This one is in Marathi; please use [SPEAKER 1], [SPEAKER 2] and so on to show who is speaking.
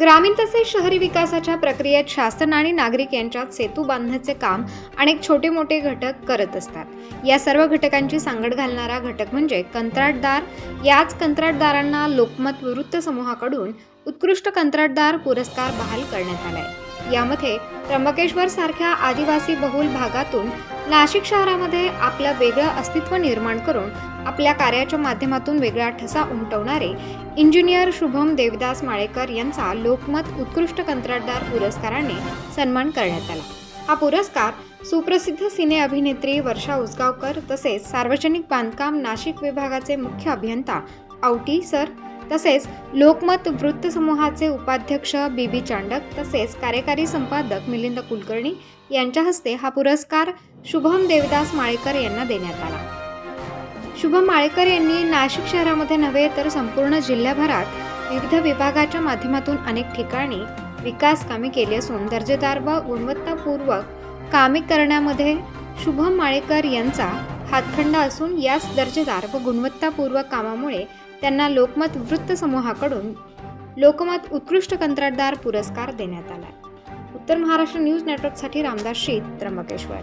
[SPEAKER 1] ग्रामीण तसेच शहरी विकासाच्या प्रक्रियेत शासन आणि नागरिक यांच्यात सेतू बांधण्याचे काम अनेक छोटे मोठे घटक करत असतात. या सर्व घटकांची सांगड घालणारा घटक म्हणजे कंत्राटदार. याच कंत्राटदारांना लोकमत वृत्त समूहाकडून उत्कृष्ट कंत्राटदार पुरस्कार बहाल करण्यात आलाय. यामध्ये त्र्यंबकेश्वर सारख्या आदिवासी बहुल भागातून नाशिक शहरामध्ये आपलं वेगळं अस्तित्व निर्माण करून आपल्या कार्याच्या माध्यमातून वेगळा ठसा उमटवणारे इंजिनियर शुभम देवदास माळेकर यांचा लोकमत उत्कृष्ट कंत्राटदार पुरस्काराने सन्मान करण्यात आला. हा पुरस्कार सुप्रसिद्ध सिने अभिनेत्री वर्षा उसगावकर तसेच सार्वजनिक बांधकाम नाशिक विभागाचे मुख्य अभियंता आवटी सर. तसेच लोकमत वृत्तसमूहाचे उपाध्यक्ष बी बी चांडक तसेच कार्यकारी संपादक मिलिंद कुलकर्णी यांच्या हस्ते हा पुरस्कार शुभम देवदास माळेकर यांना देण्यात आला. शुभम माळेकर यांनी नाशिक शहरामध्ये नव्हे तर संपूर्ण जिल्ह्याभरात विविध विभागाच्या माध्यमातून अनेक ठिकाणी विकास कामे केली असून दर्जेदार व गुणवत्तापूर्वक कामे करण्यामध्ये शुभम माळेकर यांचा हातखंडा असून याच दर्जेदार व गुणवत्तापूर्वक कामामुळे त्यांना लोकमत वृत्तसमूहाकडून लोकमत उत्कृष्ट कंत्राटदार पुरस्कार देण्यात आला. उत्तर महाराष्ट्र न्यूज नेटवर्कसाठी रामदास शीत त्र्यंबकेश्वर.